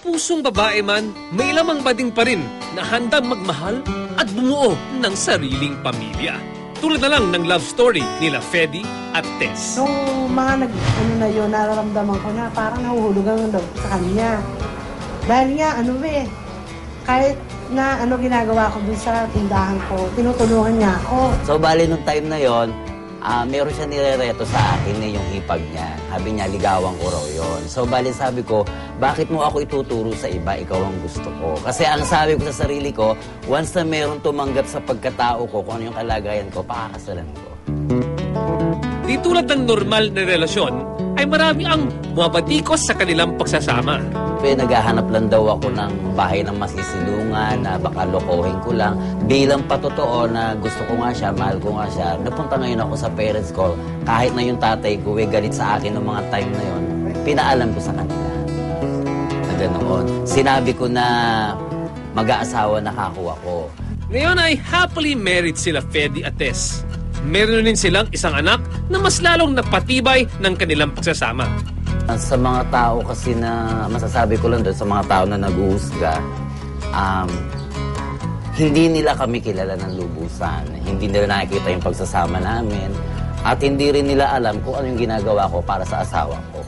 pusong babae man, may lamang bading pa rin na handang magmahal at bumuo ng sariling pamilya. Tulad na lang ng love story nila Fedy at Tess. Nung mga nag, ano na yun, nararamdaman ko na parang nahuhulog ang loob sa kanya. Dahil nga, ano eh, kahit na ano ginagawa ko dun sa tindahan ko, tinutulungan niya ako. So, bali nung time na yon, ah meron siya nirereto sa akin na yung hipag niya. Sabi niya, ligawan ko raw yun. So, bali sabi ko, bakit mo ako ituturo sa iba? Ikaw ang gusto ko. Kasi ang sabi ko sa sarili ko, once na meron tumanggap sa pagkatao ko, kung ano yung kalagayan ko, pakakasalan ko. Di tulad ng normal na relasyon, ay marami ang bumabatikos sa kanilang pagsasama. Pero naghahanap lang daw ako ng bahay ng masisilungan na baka lokohin ko lang. Bilang patotoo na gusto ko nga siya, mahal ko nga siya, napunta ngayon ako sa parents ko. Kahit na yung tatay ko, eh, galit sa akin noong mga time na yon, pinaalam ko sa kanila. Ganoon. Sinabi ko na mag-aasawa na kako ako. Ngayon ay happily married sila Fedy at Tess. Meron din silang isang anak na mas lalong napatibay ng kanilang pagsasama. Sa mga tao kasi na, masasabi ko lang doon, sa mga tao na nag-uusga, um, hindi nila kami kilala ng lubusan. Hindi nila nakikita yung pagsasama namin. At hindi rin nila alam kung ano yung ginagawa ko para sa asawa ko.